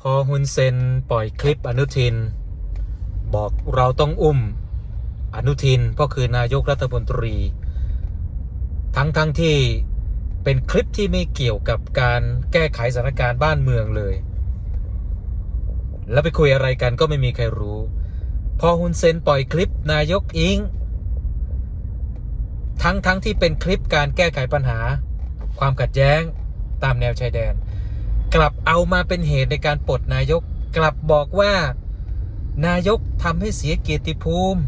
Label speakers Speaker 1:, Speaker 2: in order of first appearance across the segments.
Speaker 1: พอฮุนเซนปล่อยคลิปอนุทิน บอกเราต้องอุ้มอนุทินก็คือนายกรัฐมนตรี ทั้งทั้งที่เป็นคลิปที่ไม่เกี่ยวกับการแก้ไขสถานการณ์บ้านเมืองเลย แล้วไปคุยอะไรกันก็ไม่มีใครรู้ พอฮุนเซนปล่อยคลิปนายกอิง ทั้งทั้งที่เป็นคลิปการแก้ไขปัญหา ความขัดแย้งตามแนวชายแดน กลับเอามาเป็นเหตุในการปลดนายก กลับบอกว่า นายกทำให้เสียเกียรติภูมิ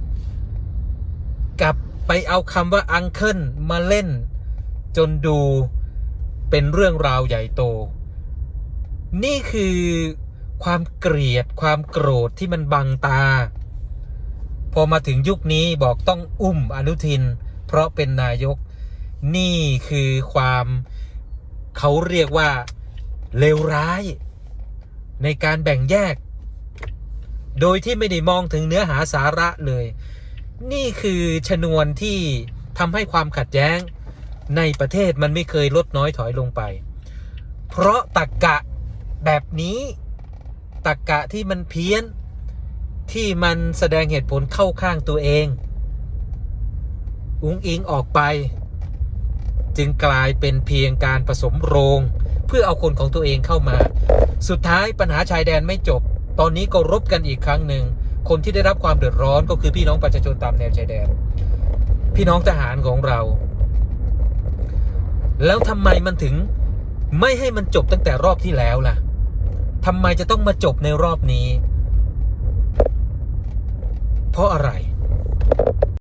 Speaker 1: กลับไปเอาคำว่าอังเคิลมาเล่น จนดูเป็นเรื่องราวใหญ่โต นี่คือความเกลียดความโกรธที่มันบังตา พอมาถึงยุคนี้บอกต้องอุ้มอนุทิน เพราะเป็นนายก นี่คือความเขาเรียกว่า เลวร้าย ในการแบ่งแยก โดยที่ไม่ได้มองถึงเนื้อหาสาระเลย นี่คือชนวนที่ทำให้ความขัดแย้งในประเทศมันไม่เคยลดน้อยถอยลงไป เพราะตักกะแบบนี้ตักกะที่มันเพี้ยนที่มันแสดงเหตุผลเข้าข้างตัวเอง อุ้งอิงออกไป จึงกลายเป็นเพียงการผสมโรง เพื่อเอาคนของตัวเองเข้ามา สุดท้ายปัญหาชายแดนไม่จบ ตอนนี้ก็รบกันอีกครั้งหนึ่ง คนที่ได้รับความเดือดร้อนก็คือพี่น้องประชาชนตามแนวชายแดน พี่น้องทหารของเรา แล้วทำไมมันถึงไม่ให้มันจบตั้งแต่รอบที่แล้วล่ะทำไมจะต้องมาจบในรอบนี้ เพราะอะไร